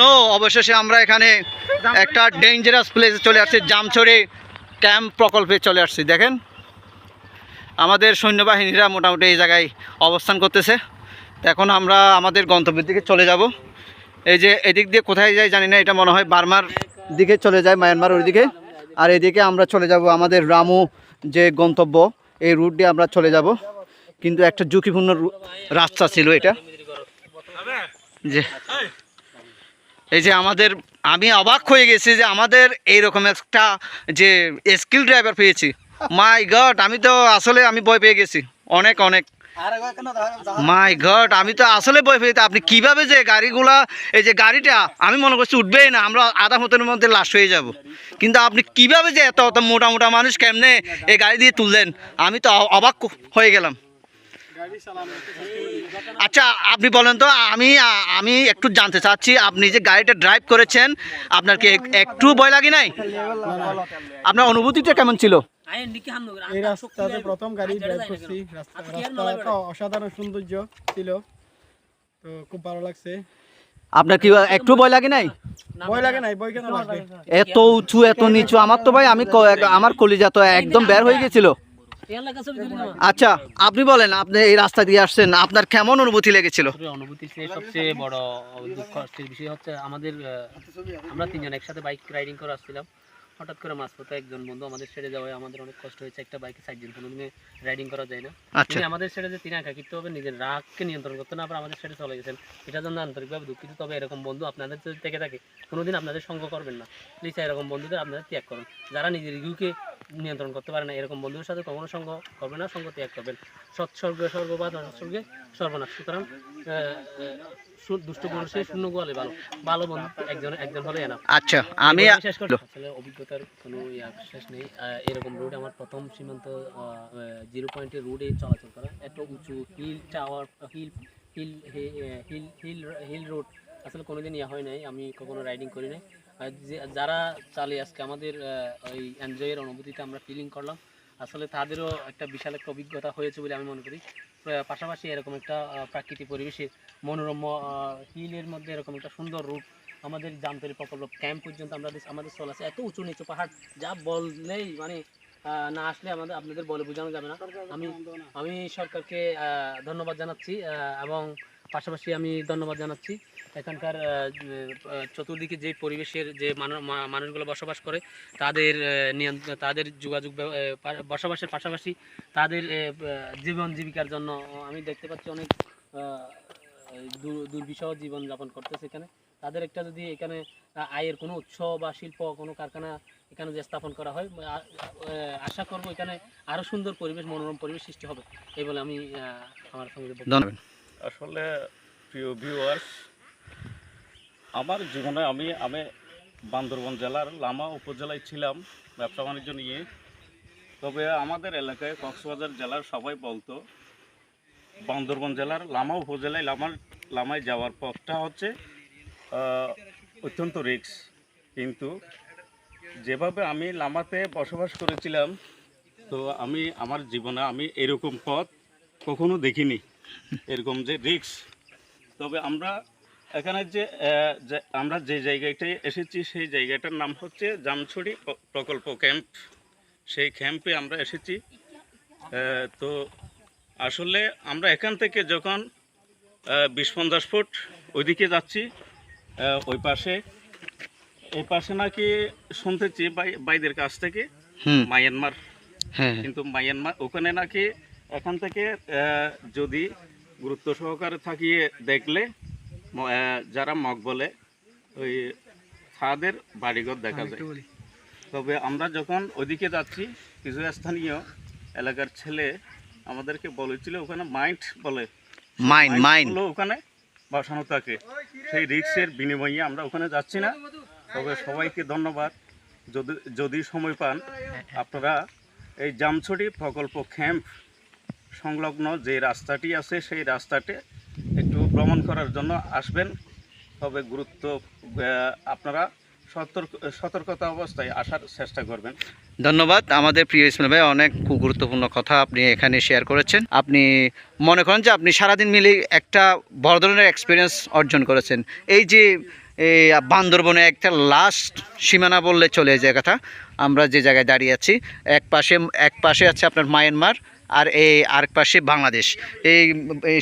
No অবশেষে আমরা এখানে একটা ডেঞ্জারাস প্লেসে চলে আসছি, জামছড়ি ক্যাম্প প্রকল্পে চলে আসছি। দেখেন, আমাদের সৈন্যবাহিনীরা মোটামুটি এই জায়গায় অবস্থান করতেছে। এখন আমরা আমাদের গন্তব্যের দিকে চলে যাব। এই যে এদিক দিয়ে কোথায় যাই জানি না, এটা মনে হয় বার্মার দিকে চলে যায়, মায়ানমার ওই দিকে। আর এদিকে আমরা চলে যাব আমাদের রামু যে গন্তব্য, এই রুট দিয়ে আমরা চলে যাব। কিন্তু একটা ঝুঁকিপূর্ণ রাস্তা ছিল এটা। যে এই যে আমাদের, আমি অবাক হয়ে গেছি যে আমাদের এইরকম একটা যে স্কিল ড্রাইভার পেয়েছি। মাই গড আমি তো আসলে আমি ভয় পেয়ে গেছি। অনেক অনেক। মাই গড আমি তো আসলে ভয় পেয়েছি আপনি কীভাবে যে গাড়িগুলা, এই যে গাড়িটা, আমি মনে করছি উঠবেই না, আমরা আধা মতের মধ্যে লাশ হয়ে যাব। কিন্তু আপনি কীভাবে যে এত এত মোটা মোটা মানুষ কেমনে এই গাড়ি দিয়ে তুললেন? আমি তো অবাক হয়ে গেলাম। আচ্ছা আপনি বলেন তো আমি আমি একটু জানতে চাচ্ছি আপনি যে গাড়িটা ড্রাইভ করেছেন আপনার কি এক- একটু ভয় লাগে নাই? আপনার অনুভূতিটা কেমন ছিল? এই রাস্তাতে প্রথম গাড়ি ড্রাইভ করছি রাস্তা অসাধারণ সৌন্দর্য ছিল তো খুব ভালো লাগছে। আপনার কি একটু ভয় লাগে নাই? ভয় লাগে নাই ভয় কেন লাগবে? এত উঁচু এত নিচু আমার তো ভাই আমি আমার কলিজা তো একদম বের হয়ে গেছিল। আচ্ছা আপনি বলেন আপনি এই রাস্তা দিয়ে আসছেন আপনার কেমন অনুভূতি লেগেছিল? আসলে অনুভূতিতে সবচেয়ে বড় দুঃখ কষ্টের বিষয় হচ্ছে আমাদের আমরা তিনজন একসাথে বাইক রাইডিং করে আসছিলাম। হঠাৎ করে মাঝপথে একজন বন্ধু আমাদের ছেড়ে যাওয়ায় আমাদের অনেক কষ্ট হয়েছে একটা বাইকে সাইডজন কোনোদিনে রাইডিং করা যায় না। আচ্ছা। তিনি আমাদের ছেড়ে যে তিনি একাকিত্ব হবে নিজের রাগকে নিয়ন্ত্রণ করতে না পারে আমাদের ছেড়ে চলে গেছেন। এটার জন্য আন্তরিকভাবে দুঃখিত তবে এরকম বন্ধু আপনাদের যদি থেকে থাকে কোনোদিন আপনাদের সঙ্গ করবেন না। প্লিজ এরকম বন্ধুদের আপনাদের ত্যাগ করুন। যারা নিজের ইগুকে নিয়ন্ত্রণ করতে পারে না। এরকম বন্ধুদের সাথে কখনো সঙ্গ করবেন না সঙ্গ ত্যাগ করবেন। সৎসর্গে স্বর্গবাদ অসৎসর্গে সর্বনাশ। সুতরাং দুষ্ট মানুষের শূন্য গোয়ালে ভালো। ভালো বন্ধু একজন একজন হলে এনা আচ্ছা আমি শেষ করছি। আসলে অভিজ্ঞতার কোনো ইয়া শেষ নেই। এরকম রোড আমার প্রথম সীমান্ত জিরো পয়েন্টের রোডে চলাচল করা। এত উঁচু hill tower hill hill hill hill hill road আসলে কোনোদিন ইয়া হয় নাই। আমি কখনো রাইডিং করি নাই। যারা চালিয়ে আজকে আমাদের ওই এনজয়ের অনুভূতিতে আমরা ফিলিং করলাম, আসলে তাদেরও একটা বিশাল একটা অভিজ্ঞতা হয়েছে বলে আমি মনে করি। পাশাপাশি এরকম একটা প্রাকৃতিক পরিবেশে মনোরম হিলের মধ্যে এরকম একটা সুন্দর রূপ আমাদের জামতলি প্রকল্প ক্যাম্প পর্যন্ত আমরা আমাদের চল আছে। এত উঁচু নিচু পাহাড়, যা বললেই মানে না আসলে আমাদের, আপনাদের বলে বোঝানো যাবে না। আমি আমি সরকারকে ধন্যবাদ জানাচ্ছি এবং পাশাপাশি আমি ধন্যবাদ জানাচ্ছি। এখানকার চতুর্দিকে যে পরিবেশের যে মানুষগুলো বসবাস করে, তাদের নিয়ন্ত্রণ, তাদের যোগাযোগ বসবাসের পাশাপাশি তাদের জীবন জীবিকার জন্য আমি দেখতে পাচ্ছি অনেক দুর্বিষহ জীবন যাপন করতেছে এখানে। তাদের একটা যদি এখানে আয়ের কোনো উৎস বা শিল্প, কোনো কারখানা এখানে যে স্থাপন করা হয় আশা করব এখানে আরও সুন্দর পরিবেশ, মনোরম পরিবেশ সৃষ্টি হবে, এই বলে আমি আমার সঙ্গে ধন্যবাদ। আসলে প্রিয় ভিউয়ার্স আমার জীবনে আমি আমি বান্দরবন জেলার লামা উপজেলায় ছিলাম ব্যবসা বাণিজ্য নিয়ে। তবে আমাদের এলাকায় কক্সবাজার জেলার সবাই বলতো, বান্দরবন জেলার লামা উপজেলায় লামার, লামায় যাওয়ার পথটা হচ্ছে অত্যন্ত রিক্স কিন্তু যেভাবে আমি লামাতে বসবাস করেছিলাম, তো আমি, আমার জীবনে আমি এরকম পথ কখনো দেখিনি। এরকম যে রিক্স তবে আমরা এখানে যে আমরা যে জায়গাটায় এসেছি সেই জায়গাটার নাম হচ্ছে জামছড়ি প্রকল্প ক্যাম্প সেই ক্যাম্পে আমরা এসেছি। তো আসলে আমরা এখান থেকে যখন বিশ পঞ্চাশ ফুট ওইদিকে যাচ্ছি ওই পাশে এই পাশে নাকি শুনতেছি বাই- বাইদের কাছ থেকে মায়ানমার। হ্যাঁ। কিন্তু মায়ানমার ওখানে নাকি এখান থেকে যদি গুরুত্ব সহকারে থাকিয়ে দেখলে যারা মগ বলে ওই তাদের বাড়িঘর দেখা যায়। তবে আমরা যখন ওইদিকে যাচ্ছি কিছু স্থানীয় এলাকার ছেলে আমাদেরকে বলেছিল ওখানে মাইন্ড বলে। মাইন মাইন হলো ওখানে বসানো থাকে। সেই রিক্সের বিনিময়ে আমরা ওখানে যাচ্ছি না। তবে সবাইকে ধন্যবাদ। যদি যদি সময় পান আপনারা এই জামছড়ি প্রকল্প ক্যাম্প সংলগ্ন যে রাস্তাটি আছে, সেই রাস্তাটি একটু ভ্রমণ করার জন্য আসবেন। তবে গুরুত্ব আপনারা সতর্ক, সতর্কতা অবস্থায় আসার চেষ্টা করবেন। ধন্যবাদ। আমাদের প্রিয় ইসমাইল ভাই, অনেক গুরুত্বপূর্ণ কথা আপনি এখানে শেয়ার করেছেন। আপনি মনে করেন যে আপনি সারাদিন মিলে একটা বড় ধরনের এক্সপিরিয়েন্স অর্জন করেছেন। এই যে এই বান্দরবনে একটা লাস্ট সীমানা বললে চলে যায় কথা। আমরা যে জায়গায় দাঁড়িয়ে আছি, এক পাশে এক পাশে আছে আপনার মায়ানমার। আর এই আরেক পাশে বাংলাদেশ। এই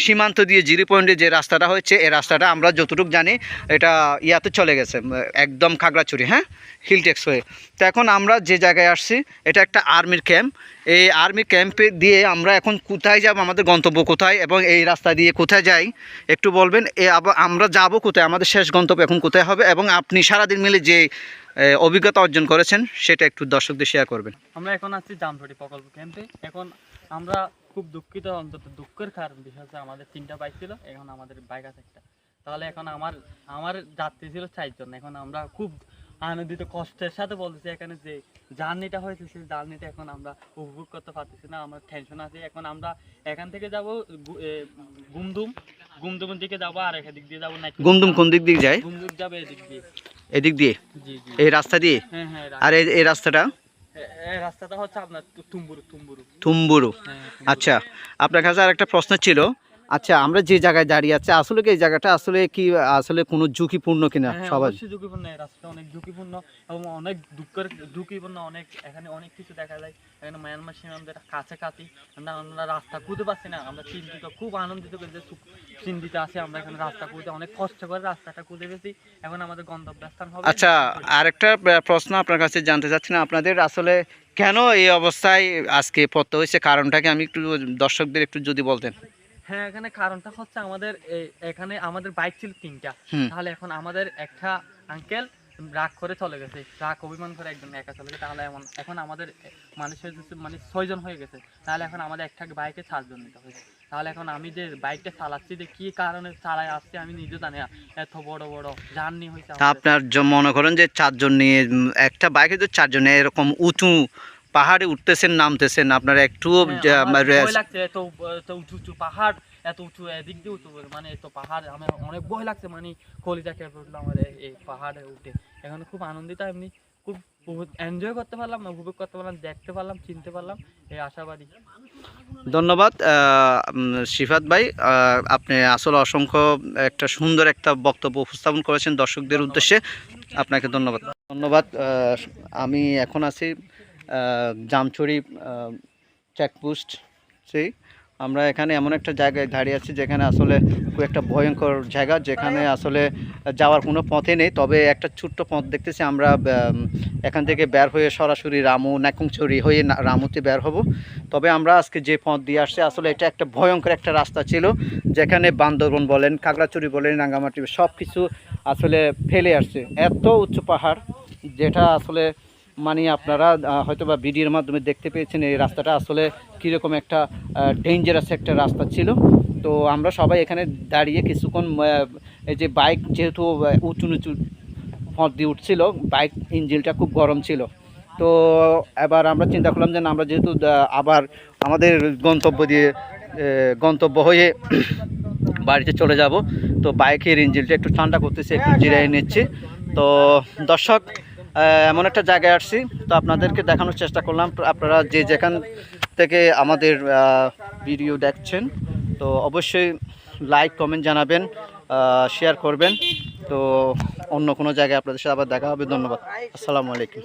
সীমান্ত দিয়ে জিরো পয়েন্টে যে রাস্তাটা হয়েছে, এই রাস্তাটা আমরা যতটুকু জানি এটা ইয়াতে চলে গেছে, একদম খাগড়াছড়ি হ্যাঁ? হিলটেক্স হয়ে। তো এখন আমরা যে জায়গায় আসছি, এটা একটা আর্মির ক্যাম্প এই আর্মি ক্যাম্পে দিয়ে আমরা এখন কোথায় যাব, আমাদের গন্তব্য কোথায় এবং এই রাস্তা দিয়ে কোথায় যাই, একটু বলবেন? এ আমরা যাব কোথায়? আমাদের শেষ গন্তব্য এখন কোথায় হবে? এবং আপনি সারাদিন মিলে যে অভিজ্ঞতা অর্জন করেছেন, সেটা একটু দর্শকদের শেয়ার করবেন। আমরা এখন আছি জামছড়ি প্রকল্প ক্যাম্পে। এখন আমরা খুব দুঃখিত, অন্তত দুঃখের কারণ বিষয় আমাদের তিনটা বাইক ছিল, এখন আমাদের বাইক আছে একটা। তাহলে এখন আমার আমার যাত্রী ছিল চারজন। এখন আমরা খুব আনন্দিত কষ্টের সাথে বলতেছি এখানে যে জার্নিটা হয়েছে সেই জার্নিটা এখন আমরা উপভোগ করতে পারতেছি না আমার টেনশন আছে। এখন আমরা এখান থেকে যাব গুমদুম গুমদুমের দিকে যাব আর এদিক দিয়ে যাব নাকি গুমদুম কোন দিক দিয়ে যায়? গুমদুম যাবে এদিক দিয়ে। এদিক দিয়ে? এই রাস্তা দিয়ে? হ্যাঁ হ্যাঁ আর এই এই রাস্তাটা? রাস্তাটা হচ্ছে আপনার তুম্বুরু তুম্বুরু। হ্যাঁ আচ্ছা আপনার কাছে আর একটা প্রশ্ন ছিল আচ্ছা আমরা যে জায়গায় দাঁড়িয়ে আছি আসলে কি এই জায়গাটা আসলে কি আসলে কোনো ঝুঁকিপূর্ণ কিনা? হ্যাঁ, সবাই। ঝুঁকিপূর্ণ এই রাস্তা অনেক ঝুঁকিপূর্ণ এবং অনেক দুঃখের ঝুঁকিপূর্ণ অনেক এখানে অনেক কিছু দেখা যায়। এখানে মায়ানমার সীমান্তের কাছাকাছি। আমরা আমরা রাস্তা খুঁজে পাচ্ছি না। আমরা চিন্তিত খুব আনন্দিত করে যে চিন্তিত আছি আমরা এখানে রাস্তা খুঁজে। অনেক কষ্ট করে রাস্তাটা খুঁজে পেয়েছি। এখন আমাদের গন্তব্যস্থান হবে। আচ্ছা আরেকটা প্রশ্ন আপনার কাছে জানতে চাচ্ছি না আপনাদের আসলে কেন এই অবস্থায় আজকে পড়তে হয়েছে? কারণটাকে আমি একটু দর্শকদের একটু যদি বলতেন। হ্যাঁ এখানে কারণটা হচ্ছে আমাদের এখানে আমাদের বাইক ছিল তিনটা। তাহলে এখন আমাদের একটা আঙ্কেল রাগ করে চলে গেছে রাগ অভিমান করে একজন একা চলে গেছে। তাহলে এমন এখন আমাদের মানুষের মানে ছয়জন হয়ে গেছে। তাহলে এখন আমাদের একটা বাইকে চারজন নিতে হয়েছে তাহলে এখন আমি যে বাইকটা চালাচ্ছি যে কি কারণে চালাই আসছি আমি নিজে জানি না। এত বড় বড় জার্নি হয়েছে আপনার মনে করেন যে চারজন নিয়ে একটা বাইকে তো চারজনে এরকম উঁচু পাহাড়ে উঠতেছেন নামতেছেন আপনার একটু হ্যাঁ, আমার ভয় লাগছে এত এত উঁচু উঁচু পাহাড় এত উঁচু এদিক দিয়ে উঁচু মানে এত পাহাড় আমার অনেক ভয় লাগছে মানে কলিজা কেঁপে উঠল আমাদের এই পাহাড়ে উঠে। এখন খুব আনন্দিত এমনি খুব এনজয় করতে পারলাম উপভোগ করতে পারলাম দেখতে পারলাম চিনতে পারলাম এই আশাবাদী। ধন্যবাদ শিফাত ভাই আপনি আসলে অসংখ্য একটা সুন্দর একটা বক্তব্য উপস্থাপন করেছেন দর্শকদের উদ্দেশ্যে। আপনাকে ধন্যবাদ। ধন্যবাদ আমি এখন আছি জামছড়ি চেকপোস্ট সেই আমরা এখানে এমন একটা জায়গায় দাঁড়িয়ে আছি যেখানে আসলে খুব একটা ভয়ঙ্কর জায়গা, যেখানে আসলে যাওয়ার কোনো পথে নেই। তবে একটা ছোট্ট পথ দেখতেছি, আমরা এখান থেকে বের হয়ে সরাসরি রামু নাকুংছড়ি হয়ে রামুতে বের হব। তবে আমরা আজকে যে পথ দিয়ে আসছি, আসলে এটা একটা ভয়ঙ্কর একটা রাস্তা ছিল, যেখানে বান্দরবন বলেন কাগড়াচুরি বলেন, রাঙ্গামাটি সব কিছু আসলে ফেলে আসছে। এত উচ্চ পাহাড়, যেটা আসলে মানে আপনারা হয়তো বা ভিডিওর মাধ্যমে দেখতে পেয়েছেন এই রাস্তাটা। আসলে কীরকম একটা ডেঞ্জারাস একটা রাস্তা ছিল। তো আমরা সবাই এখানে দাঁড়িয়ে কিছুক্ষণ এই যে বাইক যেহেতু উঁচু নিচু পথ দিয়ে উঠছিল, বাইক ইঞ্জিনটা খুব গরম ছিল। তো এবার আমরা চিন্তা করলাম যে আমরা যেহেতু আবার আমাদের গন্তব্য দিয়ে গন্তব্য হয়ে বাড়িতে চলে যাব, তো বাইকের ইঞ্জিনটা একটু ঠান্ডা করতেছে, একটু জিরাই নিচ্ছি। তো দর্শক এমন একটা জায়গায় আসছি। তো আপনাদেরকে দেখানোর চেষ্টা করলাম। আপনারা যে যেখান থেকে আমাদের ভিডিও দেখছেন, তো অবশ্যই লাইক কমেন্ট জানাবেন শেয়ার করবেন। তো অন্য কোনো জায়গায় আপনাদের সাথে আবার দেখা হবে। ধন্যবাদ। আসসালামু আলাইকুম।